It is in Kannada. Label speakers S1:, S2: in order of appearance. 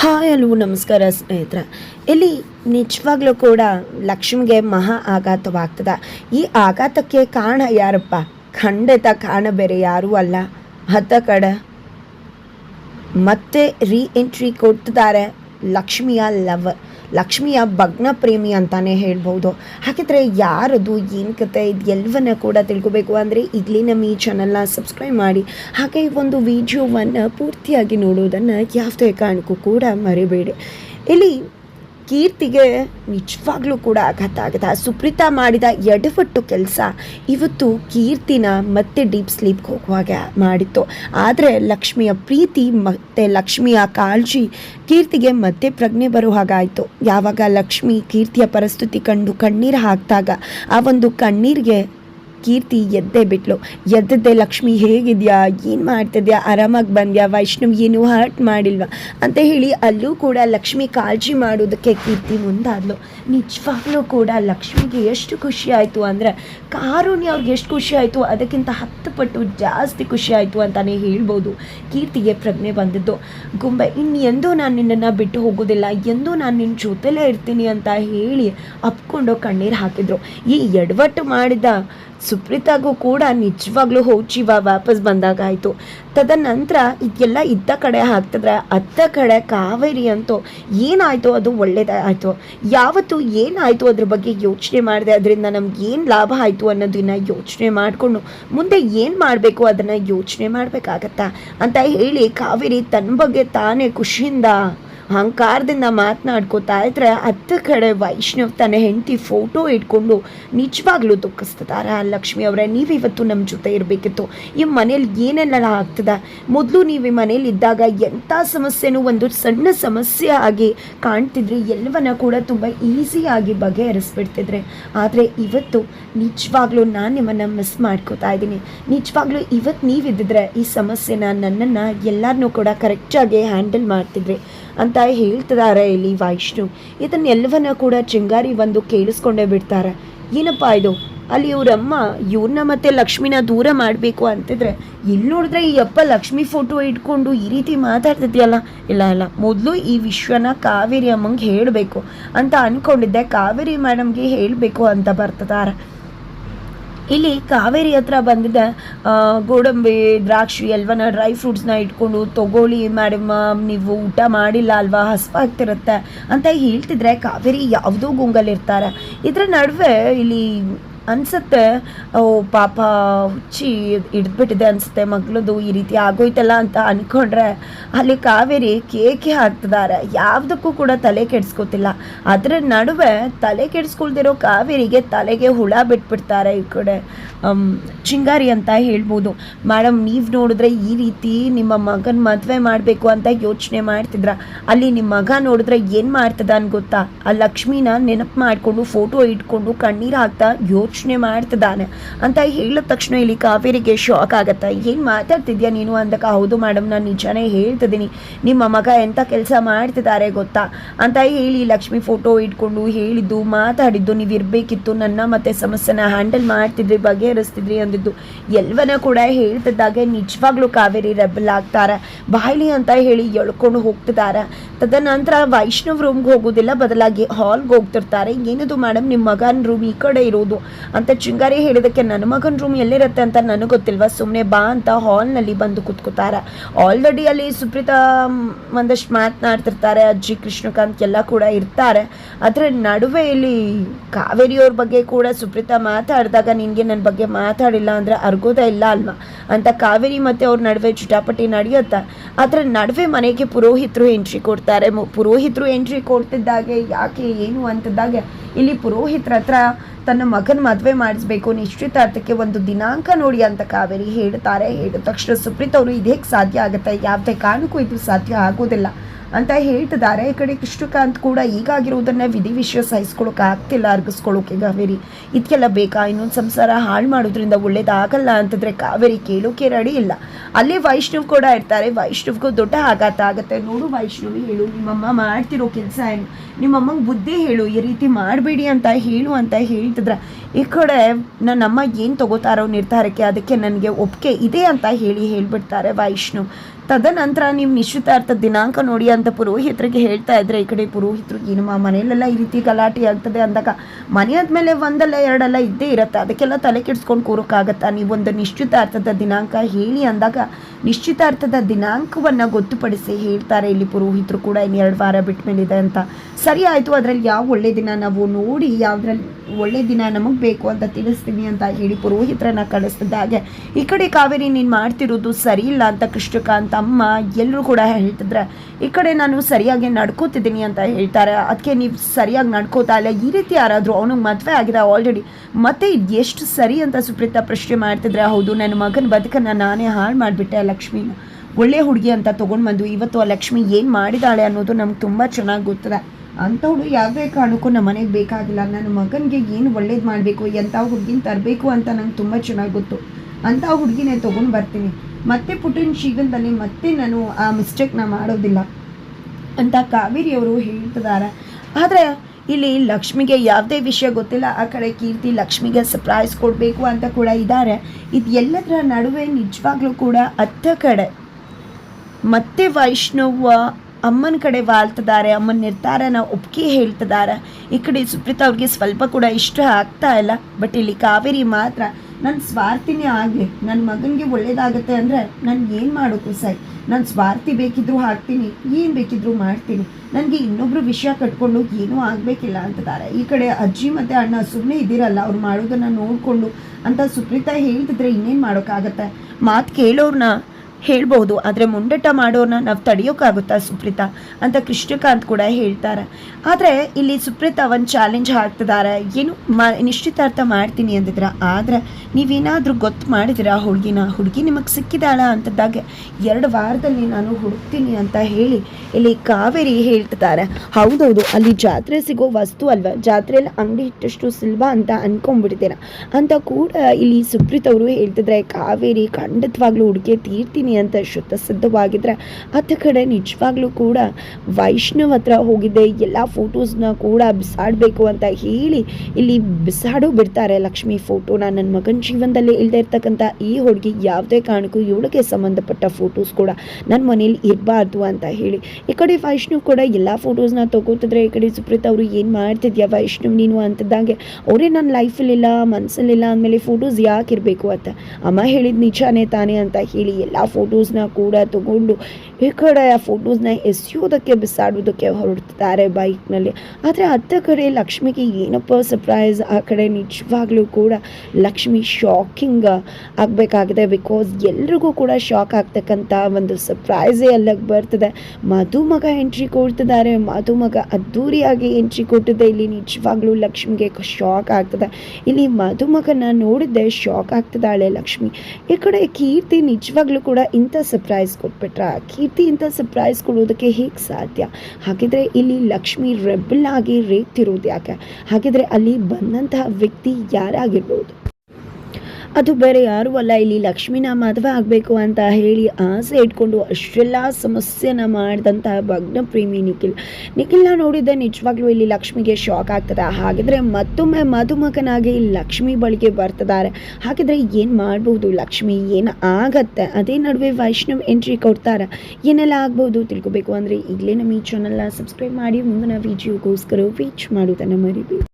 S1: ಹಾಯ್, ಹಲೋ, ನಮಸ್ಕಾರ, ಸ್ನೇಹಿತರ. ಇಲ್ಲಿ ನಿಜವಾಗ್ಲೂ ಕೂಡ ಲಕ್ಷ್ಮಿಗೆ ಮಹಾ ಆಘಾತವಾಗ್ತದ. ಈ ಆಘಾತಕ್ಕೆ ಕಾರಣ ಯಾರಪ್ಪ? ಖಂಡಿತ ಕಾರಣ ಬೇರೆ ಯಾರೂ ಅಲ್ಲ. ಹತ್ತ ಕಡ ಮತ್ತೆ ರೀ ಎಂಟ್ರಿ ಕೊಡ್ತಿದ್ದಾರೆ ಲಕ್ಷ್ಮಿಯ ಲವರ್ ಲಕ್ಷ್ಮಿಯ ಭಗ್ನ ಪ್ರೇಮಿ ಅಂತಾನೆ ಹೇಳ್ಬೋದು. ಹಾಗಿದ್ರೆ ಯಾರದು ಏನು ಕತೆ ಇದು ಎಲ್ಲವನ್ನ ಕೂಡ ತಿಳ್ಕೊಬೇಕು ಅಂದರೆ ಈಗಲೇ ನಮ್ಮ ಈ ಚಾನಲ್ನ ಸಬ್ಸ್ಕ್ರೈಬ್ ಮಾಡಿ. ಹಾಗೆ ಈ ಒಂದು ವಿಡಿಯೋವನ್ನು ಪೂರ್ತಿಯಾಗಿ ನೋಡೋದನ್ನು ಯಾವುದೇ ಕಾರಣಕ್ಕೂ ಕೂಡ ಮರಿಬೇಡಿ. ಇಲ್ಲಿ ಕೀರ್ತಿಗೆ ನಿಜವಾಗ್ಲೂ ಕೂಡ ಆಘಾತ ಆಗುತ್ತೆ ಸುಪ್ರೀತಾ ಮಾಡಿದ ಎಡವಟ್ಟು ಕೆಲಸ ಇವತ್ತು ಕೀರ್ತಿನ ಮತ್ತೆ ಡೀಪ್ ಸ್ಲೀಪ್ಗೆ ಹೋಗುವಾಗ ಮಾಡಿತ್ತು. ಆದರೆ ಲಕ್ಷ್ಮಿಯ ಪ್ರೀತಿ ಮತ್ತು ಲಕ್ಷ್ಮಿಯ ಕಾಳಜಿ ಕೀರ್ತಿಗೆ ಮತ್ತೆ ಪ್ರಜ್ಞೆ ಬರೋ ಹಾಗಾಯಿತು ಯಾವಾಗ ಲಕ್ಷ್ಮಿ ಕೀರ್ತಿಯ ಪರಿಸ್ಥಿತಿ ಕಂಡು ಕಣ್ಣೀರು ಹಾಕಿದಾಗ ಆ ಒಂದು ಕಣ್ಣೀರಿಗೆ ಕೀರ್ತಿ ಎದ್ದೇ ಬಿಟ್ಲು. ಎದ್ದದ್ದೆ ಲಕ್ಷ್ಮಿ, ಹೇಗಿದ್ಯಾ? ಏನು ಮಾಡ್ತಿದ್ಯಾ? ಆರಾಮಾಗಿ ಬಂದ್ಯಾ? ವೈಷ್ಣವ್ ಏನು ಹರ್ಟ್ ಮಾಡಿಲ್ವಾ? ಅಂತ ಹೇಳಿ ಅಲ್ಲೂ ಕೂಡ ಲಕ್ಷ್ಮಿ ಕಾಳಜಿ ಮಾಡೋದಕ್ಕೆ ಕೀರ್ತಿ ಮುಂದಾದ್ಲು. ನಿಜವಾಗ್ಲೂ ಕೂಡ ಲಕ್ಷ್ಮಿಗೆ ಎಷ್ಟು ಖುಷಿ ಆಯಿತು ಅಂದರೆ, ಕಾರುಣ್ಯ ಅವ್ರಿಗೆ ಎಷ್ಟು ಖುಷಿ ಆಯಿತು, ಅದಕ್ಕಿಂತ ಹತ್ತು ಪಟ್ಟು ಜಾಸ್ತಿ ಖುಷಿ ಆಯಿತು ಅಂತಲೇ ಹೇಳ್ಬೋದು. ಕೀರ್ತಿಗೆ ಪ್ರಜ್ಞೆ ಬಂದಿದ್ದು. ಗುಂಬೆ ಇನ್ನು ಎಂದೂ ನಾನು ನಿನ್ನನ್ನು ಬಿಟ್ಟು ಹೋಗೋದಿಲ್ಲ. ಎಂದೂ ನಾನು ನಿನ್ನ ಜೊತೆಲೇ ಇರ್ತೀನಿ ಅಂತ ಹೇಳಿ ಅಪ್ಕೊಂಡು ಕಣ್ಣೀರು ಹಾಕಿದ್ರು. ಈ ಎಡವಟ್ಟು ಮಾಡಿದ ಸುಪ್ರೀತಾಗೂ ಕೂಡ ನಿಜವಾಗ್ಲೂ ಹೋಚಿವ ವಾಪಸ್ ಬಂದಾಗ ಆಯಿತು ತದನಂತರ ಇದೆಲ್ಲ ಇದ್ದ ಕಡೆ ಹಾಕ್ತಿದ್ರೆ ಅತ್ತ ಕಡೆ ಕಾವೇರಿ ಅಂತೂ ಏನಾಯಿತು ಅದು ಒಳ್ಳೇದಾಯಿತು. ಯಾವತ್ತು ಏನಾಯಿತು ಅದ್ರ ಬಗ್ಗೆ ಯೋಚನೆ ಮಾಡಿದೆ ಅದರಿಂದ ನಮ್ಗೆ ಏನು ಲಾಭ ಆಯಿತು ಅನ್ನೋದನ್ನ ಯೋಚನೆ ಮಾಡಿಕೊಂಡು ಮುಂದೆ ಏನು ಮಾಡಬೇಕು ಅದನ್ನು ಯೋಚನೆ ಮಾಡಬೇಕಾಗತ್ತಾ? ಅಂತ ಹೇಳಿ ಕಾವೇರಿ ತನ್ನ ಬಗ್ಗೆ ತಾನೇ ಖುಷಿಯಿಂದ ಅಹಂಕಾರದಿಂದ ಮಾತನಾಡ್ಕೋತಾ ಇದ್ರೆ ಹತ್ತು ಕಡೆ ವೈಷ್ಣವ್ ತನ್ನ ಹೆಂಡತಿ ಫೋಟೋ ಇಟ್ಕೊಂಡು ನಿಜವಾಗ್ಲೂ ದುಃಖಿಸ್ತಿದ್ದಾರೆ. ಲಕ್ಷ್ಮಿ ಅವರೇ ನೀವು ಇವತ್ತು ನಮ್ಮ ಜೊತೆ ಇರಬೇಕಿತ್ತು. ಈ ಮನೇಲಿ ಏನೆಲ್ಲ ಆಗ್ತದೆ? ಮೊದಲು ನೀವು ಈ ಮನೇಲಿ ಇದ್ದಾಗ ಎಂಥ ಸಮಸ್ಯೆನೂ ಒಂದು ಸಣ್ಣ ಸಮಸ್ಯೆ ಆಗಿ ಕಾಣ್ತಿದ್ರಿ. ಎಲ್ಲವನ್ನ ಕೂಡ ತುಂಬ ಈಸಿಯಾಗಿ ಬಗೆಹರಿಸ್ಬಿಡ್ತಿದ್ರೆ. ಆದರೆ ಇವತ್ತು ನಿಜವಾಗ್ಲೂ ನಾನು ನಿಮ್ಮನ್ನು ಮಿಸ್ ಮಾಡ್ಕೋತಾ ಇದ್ದೀನಿ. ನಿಜವಾಗ್ಲೂ ಇವತ್ತು ನೀವಿದ್ದಿದ್ರೆ ಈ ಸಮಸ್ಯೆನ ನನ್ನನ್ನು ಎಲ್ಲರನ್ನೂ ಕೂಡ ಕರೆಕ್ಟಾಗಿ ಹ್ಯಾಂಡಲ್ ಮಾಡ್ತಿದ್ರಿ ಅಂತ ಹೇಳ್ತಿದ್ದಾರೆ ಇಲ್ಲಿ ವೈಷ್ಣು. ಇದನ್ನೆಲ್ಲವನ್ನ ಕೂಡ ಚಿಂಗಾರಿ ಬಂದು ಕೇಳಿಸ್ಕೊಂಡೇ ಬಿಡ್ತಾರೆ. ಏನಪ್ಪ ಇದು? ಅಲ್ಲಿ ಇವರಮ್ಮ ಇವ್ರನ್ನ ಮತ್ತೆ ಲಕ್ಷ್ಮಿನ ದೂರ ಮಾಡಬೇಕು ಅಂತಿದ್ರೆ ಇಲ್ಲಿ ನೋಡಿದ್ರೆ ಈ ಅಪ್ಪ ಲಕ್ಷ್ಮಿ ಫೋಟೋ ಇಟ್ಕೊಂಡು ಈ ರೀತಿ ಮಾತಾಡ್ತಿದ್ಯಲ್ಲ? ಇಲ್ಲ ಇಲ್ಲ. ಮೊದಲು ಈ ವಿಶ್ವನ ಕಾವೇರಿ ಅಮ್ಮಂಗೆ ಹೇಳಬೇಕು ಅಂತ ಅಂದ್ಕೊಂಡಿದ್ದೆ ಕಾವೇರಿ ಮೇಡಮ್ಗೆ ಹೇಳಬೇಕು ಅಂತ ಬರ್ತದಾರ ಇಲ್ಲಿ ಕಾವೇರಿ ಹತ್ರ ಬಂದಿದ್ದ ಗೋಡಂಬಿ, ದ್ರಾಕ್ಷಿ ಎಲ್ವನ ಡ್ರೈ ಫ್ರೂಟ್ಸ್ನ ಇಟ್ಕೊಂಡು ತಗೊಳ್ಳಿ ಮೇಡಮ್ ನೀವು ಊಟ ಮಾಡಿಲ್ಲ ಅಲ್ವಾ, ಹಸ್ವಾಗ್ತಿರುತ್ತೆ ಅಂತ ಹೇಳ್ತಿದ್ರೆ ಕಾವೇರಿ ಯಾವುದೋ ಗುಂಗಲ್ಲಿರ್ತಾರೆ ಇದರ ನಡುವೆ ಇಲ್ಲಿ ಅನ್ಸುತ್ತೆ. ಓ, ಪಾಪ ಹುಚ್ಚಿ ಹಿಡ್ದುಬಿಟ್ಟಿದೆ ಅನ್ಸುತ್ತೆ. ಮಗಳದು ಈ ರೀತಿ ಆಗೋಯ್ತಲ್ಲ ಅಂತ ಅನ್ಕೊಂಡ್ರೆ ಅಲ್ಲಿ ಕಾವೇರಿ ಕೇಕೆ ಹಾಕ್ತಿದ್ದಾರೆ ಯಾವುದಕ್ಕೂ ಕೂಡ ತಲೆ ಕೆಡಿಸ್ಕೋತಿಲ್ಲ. ಅದರ ನಡುವೆ ತಲೆ ಕೆಡಿಸ್ಕೊಳ್ದಿರೋ ಕಾವೇರಿಗೆ ತಲೆಗೆ ಹುಳ ಬಿಟ್ಬಿಡ್ತಾರೆ ಈ ಕಡೆ. ಚಿಂಗಾರಿ ಅಂತ ಹೇಳ್ಬೋದು. ಮೇಡಮ್ ನೀವು ನೋಡಿದ್ರೆ ಈ ರೀತಿ ನಿಮ್ಮ ಮಗನ ಮದುವೆ ಮಾಡಬೇಕು ಅಂತ ಯೋಚನೆ ಮಾಡ್ತಿದ್ರ? ಅಲ್ಲಿ ನಿಮ್ಮ ಮಗ ನೋಡಿದ್ರೆ ಏನು ಮಾಡ್ತದ ಅನ್ ಗೊತ್ತಾ? ಆ ಲಕ್ಷ್ಮಿನ ನೆನಪು ಮಾಡಿಕೊಂಡು ಫೋಟೋ ಇಟ್ಕೊಂಡು, ಕಣ್ಣೀರು ಹಾಕ್ತಾ ಯೋಚನೆ ಮಾಡ್ತಿದ್ದಾನೆ ಅಂತ ಹೇಳಿದ ತಕ್ಷಣ ಇಲ್ಲಿ ಕಾವೇರಿಗೆ ಶಾಕ್ ಆಗತ್ತೆ. ಏನು ಮಾತಾಡ್ತಿದ್ಯಾ ನೀನು ಅಂದಕ್ಕ ಹೌದು ಮೇಡಮ್ ನಾನು ನಿಜಾನೇ ಹೇಳ್ತಿದ್ದೀನಿ. ನಿಮ್ಮ ಮಗ ಎಂಥ ಕೆಲಸ ಮಾಡ್ತಿದ್ದಾರೆ ಗೊತ್ತಾ? ಅಂತ ಹೇಳಿ ಲಕ್ಷ್ಮಿ ಫೋಟೋ ಇಟ್ಕೊಂಡು ಹೇಳಿದ್ದು, ಮಾತಾಡಿದ್ದು, ನೀವು ಇರಬೇಕಿತ್ತು, ನನ್ನ ಮತ್ತೆ ಸಮಸ್ಯೆನ ಹ್ಯಾಂಡಲ್ ಮಾಡ್ತಿದ್ರಿ, ಬಗೆಹರಿಸ್ತಿದ್ರಿ ಅಂದಿದ್ದು. ಎಲ್ಲವನ್ನ ಕೂಡ ಹೇಳ್ತಿದ್ದಾಗೆ ನಿಜವಾಗ್ಲೂ ಕಾವೇರಿ ರೆಬಲ್ ಆಗ್ತಾರೆ. ಬಾಯ್ಲಿ ಅಂತ ಹೇಳಿ ಎಳ್ಕೊಂಡು ಹೋಗ್ತಿದ್ದಾರೆ. ತದನಂತರ ವೈಷ್ಣವ್ ರೂಮ್ಗೆ ಹೋಗೋದಿಲ್ಲ, ಬದಲಾಗಿ ಹಾಲ್ಗೆ ಹೋಗ್ತಿರ್ತಾರೆ. ಏನದು ಮೇಡಮ್ ನಿಮ್ಮ ಮಗನ ರೂಮ್ ಈ ಕಡೆ ಇರೋದು. ಅಂತ ಚಿಂಗಾರಿ ಹೇಳಿದಕ್ಕೆ ನನ್ನ ಮಗನ ರೂಮ್ ಎಲ್ಲಿರುತ್ತೆ ಅಂತ ನನಗೆ ಗೊತ್ತಿಲ್ವಾ? ಸುಮ್ಮನೆ ಬಾ ಅಂತ ಹಾಲ್ನಲ್ಲಿ ಬಂದು ಕೂತ್ಕೋತಾರೆ. ಆಲ್ರೆಡಿ ಅಲ್ಲಿ ಸುಪ್ರೀತಾ ಒಂದಷ್ಟು ಮಾತನಾಡ್ತಿರ್ತಾರೆ, ಅಜ್ಜಿ ಕೃಷ್ಣಕಾಂತ್ ಎಲ್ಲ ಕೂಡ ಇರ್ತಾರೆ. ಅದರ ನಡುವೆ ಇಲ್ಲಿ ಕಾವೇರಿಯವ್ರ ಬಗ್ಗೆ ಕೂಡ ಸುಪ್ರೀತಾ ಮಾತಾಡಿದಾಗ ನಿನಗೆ ನನ್ನ ಬಗ್ಗೆ ಮಾತಾಡಿಲ್ಲ ಅಂದರೆ ಅರ್ಗೋದ ಇಲ್ಲ ಅಲ್ವಾ? ಅಂತ ಕಾವೇರಿ ಮತ್ತು ಅವ್ರ ನಡುವೆ ಚುಟಾಪಟಿ ನಡೆಯುತ್ತಾ. ಅದರ ನಡುವೆ ಮನೆಗೆ ಪುರೋಹಿತರು ಎಂಟ್ರಿ ಕೊಡ್ತಾರೆ. ಪುರೋಹಿತರು ಎಂಟ್ರಿ ಕೊಡ್ತಿದ್ದಾಗೆ, ಯಾಕೆ, ಏನು ಅಂತಿದ್ದಾಗೆ ಇಲ್ಲಿ ಪುರೋಹಿತರ ಹತ್ರ ತನ್ನ ಮಗನ ಮದುವೆ ಮಾಡಿಸ್ಬೇಕು ನಿಶ್ಚಿತಾರ್ಥಕ್ಕೆ ಒಂದು ದಿನಾಂಕ ನೋಡಿ ಅಂತ ಕಾವೇರಿ ಹೇಳ್ತಾರೆ. ಹೇಳಿದ ತಕ್ಷಣ ಸುಪ್ರೀತ್ ಅವರು ಇದು ಸಾಧ್ಯ ಆಗುತ್ತೆ. ಯಾವುದೇ ಕಾರಣಕ್ಕೂ ಇದು ಸಾಧ್ಯ ಆಗೋದಿಲ್ಲ. ಅಂತ ಹೇಳ್ತಿದ್ದಾರೆ. ಈ ಕಡೆ ಕೃಷ್ಣಕಾಂತ್ ಕೂಡ ಈಗಾಗಿರೋದನ್ನ ವಿಧಿ ವಿಷಯ ಸಹಿಸ್ಕೊಳಕ್ ಆಗ್ತಿಲ್ಲ ಅರ್ಗಿಸ್ಕೊಳ್ಳೋಕೆ ಕಾವೇರಿ. ಇದಕ್ಕೆಲ್ಲ ಬೇಕಾ? ಇನ್ನೊಂದು ಸಂಸಾರ ಹಾಳು ಮಾಡೋದ್ರಿಂದ ಒಳ್ಳೇದಾಗಲ್ಲ ಅಂತಂದ್ರೆ ಕಾವೇರಿ ಕೇಳೋಕೆ ರೆಡಿ ಇಲ್ಲ. ಅಲ್ಲೇ ವೈಷ್ಣವ್ ಕೂಡ ಇರ್ತಾರೆ. ವೈಷ್ಣವ್ಗೂ ದೊಡ್ಡ ಆಘಾತ ಆಗುತ್ತೆ. ನೋಡು ವೈಷ್ಣವಿ ಹೇಳು, ನಿಮ್ಮಮ್ಮ ಮಾಡ್ತಿರೋ ಕೆಲಸ ಏನು? ನಿಮ್ಮಮ್ಮಂಗೆ ಬುದ್ಧಿ ಹೇಳು, ಈ ರೀತಿ ಮಾಡಬೇಡಿ ಅಂತ ಹೇಳು ಅಂತ ಹೇಳ್ತಿದ್ರೆ. ಈ ಕಡೆ ನನ್ನಮ್ಮ ಏನು ತಗೋತಾರೋ ನಿರ್ಧಾರಕ್ಕೆ ಅದಕ್ಕೆ ನನಗೆ ಒಪ್ಪಿಗೆ ಇದೆ ಅಂತ ಹೇಳಿ ಹೇಳಿಬಿಡ್ತಾರೆ ವೈಷ್ಣು. ತದನಂತರ ನೀವು ನಿಶ್ಚಿತಾರ್ಥ ದಿನಾಂಕ ನೋಡಿ ಅಂತ ಪುರೋಹಿತರಿಗೆ ಹೇಳ್ತಾ ಇದ್ರೆ, ಈ ಕಡೆ ಪುರೋಹಿತರು ಮಾ ಮನೆಯಲ್ಲೆಲ್ಲ ಈ ರೀತಿ ಗಲಾಟೆ ಆಗ್ತದೆ ಅಂದಾಗ ಮನೆ ಆದಮೇಲೆ ಒಂದಲ್ಲ ಎರಡಲ್ಲ ಇದ್ದೇ ಇರುತ್ತೆ. ಅದಕ್ಕೆಲ್ಲ ತಲೆ ಕೆಡಿಸ್ಕೊಂಡು ಕೂರೋಕ್ಕಾಗತ್ತಾ ನೀವೊಂದು ನಿಶ್ಚಿತಾರ್ಥದ ದಿನಾಂಕ ಹೇಳಿ ಅಂದಾಗ ನಿಶ್ಚಿತಾರ್ಥದ ದಿನಾಂಕವನ್ನು ಗೊತ್ತುಪಡಿಸಿ ಹೇಳ್ತಾರೆ ಇಲ್ಲಿ ಪುರೋಹಿತರು ಕೂಡ. ಇನ್ನು ಎರಡು ವಾರ ಬಿಟ್ಟ ಮೇಲಿದೆ ಅಂತ. ಸರಿ ಆಯಿತು, ಅದರಲ್ಲಿ ಯಾವ ಒಳ್ಳೆ ದಿನ? ನಾವು ನೋಡಿ ಯಾವುದ್ರಲ್ಲಿ ಒಳ್ಳೆ ದಿನ ನಮಗೆ ಬೇಕು ಅಂತ ತಿಳಿಸ್ತೀನಿ ಅಂತ ಹೇಳಿ ಪುರೋಹಿತರನ್ನ ಕಳಿಸ್ತಿದ್ದಾಗೆ ಈ ಕಡೆ ಕಾವೇರಿ ನೀನು ಮಾಡ್ತಿರೋದು ಸರಿ ಇಲ್ಲ ಅಂತ ಕೃಷ್ಣಕಾಂತ್ ಅಮ್ಮ ಎಲ್ಲರೂ ಕೂಡ ಹೇಳ್ತಿದ್ರೆ, ಈ ಕಡೆ ನಾನು ಸರಿಯಾಗಿ ನಡ್ಕೋತಿದ್ದೀನಿ ಅಂತ ಹೇಳ್ತಾರೆ. ಅದಕ್ಕೆ ನೀವು ಸರಿಯಾಗಿ ನಡ್ಕೋತಾ ಇಲ್ಲ. ಈ ರೀತಿ ಯಾರಾದರೂ ಅವನಿಗೆ ಮದುವೆ ಆಗಿದೆ ಆಲ್ರೆಡಿ ಮತ್ತೆ ಎಷ್ಟು ಸರಿ ಅಂತ ಸುಪ್ರೀತಾ ಪ್ರಶ್ನೆ ಮಾಡ್ತಿದ್ರೆ, ಹೌದು ನನ್ನ ಮಗನ ಬದುಕನ್ನು ನಾನೇ ಹಾಳು ಮಾಡಿಬಿಟ್ಟೆ ಲಕ್ಷ್ಮಿನ ಒಳ್ಳೆ ಹುಡುಗಿ ಅಂತ ತೊಗೊಂಡು ಬಂದು, ಇವತ್ತು ಆ ಲಕ್ಷ್ಮಿ ಏನು ಮಾಡಿದಾಳೆ ಅನ್ನೋದು ನಮ್ಗೆ ತುಂಬ ಚೆನ್ನಾಗಿ ಗೊತ್ತಿದೆ. ಅಂಥವಳು ಯಾವುದೇ ಕಾರಣಕ್ಕೂ ನಮ್ಮ ಮನೆಗೆ ಬೇಕಾಗಿಲ್ಲ. ನನ್ನ ಮಗನಿಗೆ ಏನು ಒಳ್ಳೇದು ಮಾಡಬೇಕು, ಎಂಥ ಹುಡುಗಿನ ತರಬೇಕು ಅಂತ ನಂಗೆ ತುಂಬ ಚೆನ್ನಾಗಿ ಗೊತ್ತು. ಅಂಥ ಹುಡುಗಿನೇ ತೊಗೊಂಡು ಬರ್ತೀನಿ. ಮತ್ತೆ ಪುಟ್ಟಿನ ಜೀವನದಲ್ಲಿ ಮತ್ತೆ ನಾನು ಆ ಮಿಸ್ಟೇಕ್ನ ಮಾಡೋದಿಲ್ಲ ಅಂತ ಕಾವೇರಿಯವರು ಹೇಳ್ತಿದ್ದಾರೆ. ಆದರೆ ಇಲ್ಲಿ ಲಕ್ಷ್ಮಿಗೆ ಯಾವುದೇ ವಿಷಯ ಗೊತ್ತಿಲ್ಲ. ಆ ಕಡೆ ಕೀರ್ತಿ ಲಕ್ಷ್ಮಿಗೆ ಸರ್ಪ್ರೈಸ್ ಕೊಡಬೇಕು ಅಂತ ಕೂಡ ಇದ್ದಾರೆ. ಇದು ಎಲ್ಲದರ ನಡುವೆ ನಿಜವಾಗ್ಲೂ ಕೂಡ ಅತ್ತ ಕಡೆ ಮತ್ತೆ ವೈಷ್ಣವ್ ಅಮ್ಮನ ಕಡೆ ವಾಲ್ತಿದ್ದಾರೆ ಅಮ್ಮನ ನಿರ್ಧಾರನ ಒಪ್ಪಿಗೆ ಹೇಳ್ತಿದ್ದಾರೆ ಈ ಕಡೆ ಸುಪ್ರೀತಾ ಅವ್ರಿಗೆ ಸ್ವಲ್ಪ ಕೂಡ ಇಷ್ಟ ಆಗ್ತಾ ಇಲ್ಲ. ಬಟ್ ಇಲ್ಲಿ ಕಾವೇರಿ ಮಾತ್ರ ನನ್ನ ಸ್ವಾರ್ಥಿನೇ ಆಗಲಿ ನನ್ನ ಮಗನಿಗೆ ಒಳ್ಳೇದಾಗುತ್ತೆ ಅಂದರೆ ನಾನು ಏನು ಮಾಡೋಕ್ಕೂ ಸೈ? ನಾನು ಸ್ವಾರ್ಥಿ ಬೇಕಿದ್ರೂ ಹಾಕ್ತೀನಿ, ಏನು ಬೇಕಿದ್ರೂ ಮಾಡ್ತೀನಿ. ನನಗೆ ಇನ್ನೊಬ್ರು ವಿಷಯ ಕಟ್ಕೊಂಡು ಏನೂ ಆಗಬೇಕಿಲ್ಲ ಅಂತಿದ್ದಾರೆ ಈ ಕಡೆ ಅಜ್ಜಿ ಮತ್ತು ಅಣ್ಣ ಸುಮ್ಮನೆ ಇದ್ದೀರಲ್ಲ, ಅವ್ರು ಮಾಡೋದನ್ನು ನೋಡಿಕೊಂಡು ಅಂತ ಸುಪ್ರೀತಾ ಹೇಳ್ತಿದ್ರೆ ಇನ್ನೇನು ಮಾಡೋಕ್ಕಾಗತ್ತೆ ಮಾತು ಕೇಳೋರ್ನ ಹೇಳ್ಬೋದು ಆದರೆ ಮುಂಡಟ ಮಾಡೋರ್ನ ನಾವು ತಡೆಯೋಕ್ಕಾಗುತ್ತಾ ಸುಪ್ರೀತಾ? ಅಂತ ಕೃಷ್ಣಕಾಂತ್ ಕೂಡ ಹೇಳ್ತಾರೆ. ಆದರೆ ಇಲ್ಲಿ ಸುಪ್ರೀತಾ ಒಂದು ಚಾಲೆಂಜ್ ಹಾಕ್ತಿದ್ದಾರೆ ಏನು ಮಾ, ನಿಶ್ಚಿತಾರ್ಥ ಮಾಡ್ತೀನಿ ಅಂದಿದ್ರ? ಆದರೆ ನೀವೇನಾದರೂ ಗೊತ್ತು ಮಾಡಿದಿರಾ ಹುಡುಗಿನ? ಹುಡುಗಿ ನಿಮಗೆ ಸಿಕ್ಕಿದಾಳ ಅಂತದಾಗ ಎರಡು ವಾರದಲ್ಲಿ ನಾನು ಹುಡುಕ್ತೀನಿ ಅಂತ ಹೇಳಿ ಇಲ್ಲಿ ಕಾವೇರಿ ಹೇಳ್ತಿದ್ದಾರೆ ಹೌದೌದು, ಅಲ್ಲಿ ಜಾತ್ರೆ ಸಿಗೋ ವಸ್ತು ಅಲ್ವಾ? ಜಾತ್ರೆಯಲ್ಲಿ ಅಂಗಡಿ ಇಟ್ಟಷ್ಟು ಸುಲಭ ಅಂತ ಅನ್ಕೊಂಡ್ಬಿಡ್ತೀರ ಅಂತ ಕೂಡ ಇಲ್ಲಿ ಸುಪ್ರೀತ್ ಅವರು ಹೇಳ್ತಿದ್ರೆ, ಕಾವೇರಿ ಖಂಡಿತವಾಗ್ಲೂ ಹುಡುಗಿ ತೀರ್ತೀನಿ ಅಂತ ಶುದ್ಧ ಸಿದ್ಧವಾಗಿದ್ದರೆ ಅತ್ತ ಕಡೆ ನಿಜವಾಗ್ಲೂ ಕೂಡ ವೈಷ್ಣವ್ ಹತ್ರ ಹೋಗಿದ್ದೆ, ಎಲ್ಲ ಫೋಟೋಸ್ನ ಕೂಡ ಬಿಸಾಡಬೇಕು ಅಂತ ಹೇಳಿ ಇಲ್ಲಿ ಬಿಸಾಡೋ ಬಿಡ್ತಾರೆ ಲಕ್ಷ್ಮಿ ಫೋಟೋನ ನನ್ನ ಮಗನ ಜೀವನದಲ್ಲಿ ಇಲ್ಲದೆ ಇರ್ತಕ್ಕಂಥ ಈ ಹುಡುಗಿ ಯಾವುದೇ ಕಾರಣಕ್ಕೂ ಇವಳಿಗೆ ಸಂಬಂಧಪಟ್ಟ ಫೋಟೋಸ್ ಕೂಡ ನನ್ನ ಮನೇಲಿ ಇರಬಾರ್ದು ಅಂತ ಹೇಳಿ. ಈ ಕಡೆ ವೈಷ್ಣವ್ ಕೂಡ ಎಲ್ಲ ಫೋಟೋಸ್ನ ತಗೋತಿದ್ರೆ, ಈ ಕಡೆ ಸುಪ್ರೀತ್ ಅವರು ಏನು ಮಾಡ್ತಿದ್ಯಾ ವೈಷ್ಣವ್ ನೀನು ಅಂತಿದ್ದಂಗೆ ಅವರೇ ನನ್ನ ಲೈಫಲ್ಲಿಲ್ಲ ಮನಸ್ಸಲ್ಲಿಲ್ಲ ಅಂದಮೇಲೆ ಫೋಟೋಸ್ ಯಾಕೆ ಇರಬೇಕು ಅಂತ ಅಮ್ಮ ಹೇಳಿದ ನಿಜಾನೇ ತಾನೇ ಅಂತ ಹೇಳಿ ಎಲ್ಲ ಫೋಟೋಸ್ನ ಕೂಡ ತಗೊಂಡು ಈ ಕಡೆ ಆ ಫೋಟೋಸ್ನ ಎಸೆಯೋದಕ್ಕೆ ಬಿಸಾಡೋದಕ್ಕೆ ಹೊರಡ್ತಾರೆ ಬೈಕ್ನಲ್ಲಿ ಆದರೆ ಅತ್ತ ಕಡೆ ಲಕ್ಷ್ಮಿಗೆ ಏನಪ್ಪ ಸರ್ಪ್ರೈಸ್ ಆ ಕಡೆ ನಿಜವಾಗ್ಲೂ ಕೂಡ ಲಕ್ಷ್ಮಿ ಶಾಕಿಂಗ್ ಆಗಬೇಕಾಗಿದೆ ಬಿಕಾಸ್ ಎಲ್ರಿಗೂ ಕೂಡ ಶಾಕ್ ಆಗ್ತಕ್ಕಂಥ ಒಂದು ಸರ್ಪ್ರೈಸೇ ಅಲ್ಲಿಗೆ ಬರ್ತದೆ. ಮಧುಮಗ ಎಂಟ್ರಿ ಕೊಡ್ತಿದ್ದಾರೆ. ಮಧುಮಗ ಅದ್ದೂರಿಯಾಗಿ ಎಂಟ್ರಿ ಕೊಟ್ಟಿದೆ. ಇಲ್ಲಿ ನಿಜವಾಗ್ಲೂ ಲಕ್ಷ್ಮಿಗೆ ಶಾಕ್ ಆಗ್ತದೆ. ಇಲ್ಲಿ ಮಧುಮಗನ ನೋಡಿದ್ದೆ ಶಾಕ್ ಆಗ್ತಿದ್ದಾಳೆ ಲಕ್ಷ್ಮಿ. ಈ ಕಡೆ ಕೀರ್ತಿ ನಿಜವಾಗ್ಲೂ ಕೂಡ ಇಂಥ ಸರ್ಪ್ರೈಸ್ ಕೊಟ್ಬಿಟ್ರ? ಕೀರ್ತಿ ಇಂಥ ಸರ್ಪ್ರೈಸ್ ಕೊಡೋದಕ್ಕೆ ಹೇಗೆ ಸಾಧ್ಯ? ಹಾಗಿದ್ರೆ ಇಲ್ಲಿ ಲಕ್ಷ್ಮಿ ರೆಬಲ್ ಆಗಿ ರೇಗ್ತಿರೋದು ಯಾಕೆ? ಹಾಗಿದ್ರೆ ಅಲ್ಲಿ ಬಂದಂತಹ ವ್ಯಕ್ತಿ ಯಾರಾಗಿರ್ಬೋದು? ಅದು ಬೇರೆ ಯಾರೂ ಅಲ್ಲ. ಇಲ್ಲಿ ಲಕ್ಷ್ಮೀನ ಮದುವೆ ಆಗಬೇಕು ಅಂತ ಹೇಳಿ ಆಸೆ ಇಟ್ಕೊಂಡು ಅಷ್ಟೆಲ್ಲ ಸಮಸ್ಯೆನ ಮಾಡಿದಂತಹ ಭಗ್ನ ಪ್ರೇಮಿ ನಿಖಿಲ್. ನಿಖಿಲ್ನ ನೋಡಿದ್ದೆ ನಿಜವಾಗ್ಲೂ ಇಲ್ಲಿ ಲಕ್ಷ್ಮಿಗೆ ಶಾಕ್ ಆಗ್ತದೆ. ಹಾಗಿದ್ರೆ ಮತ್ತೊಮ್ಮೆ ಮಧುಮಕನಾಗಿ ಲಕ್ಷ್ಮಿ ಬಳಿಗೆ ಬರ್ತಿದ್ದಾರೆ. ಹಾಗಿದ್ರೆ ಏನು ಮಾಡ್ಬೋದು ಲಕ್ಷ್ಮಿ ಏನು ಆಗತ್ತೆ? ಅದೇ ನಡುವೆ ವೈಷ್ಣವ್ ಎಂಟ್ರಿ ಕೊಡ್ತಾರೆ. ಏನೆಲ್ಲ ಆಗ್ಬೋದು ತಿಳ್ಕೊಬೇಕು ಅಂದರೆ ಈಗಲೇ ನಮ್ಮ ಈ ಚಾನಲ್ನ ಸಬ್ಸ್ಕ್ರೈಬ್ ಮಾಡಿ. ಮುಂದಿನ ವಿಡಿಯೋಗೋಸ್ಕರ ವೀಚ್ ಮಾಡೋದನ್ನು ಮರಿಬೇಡಿ.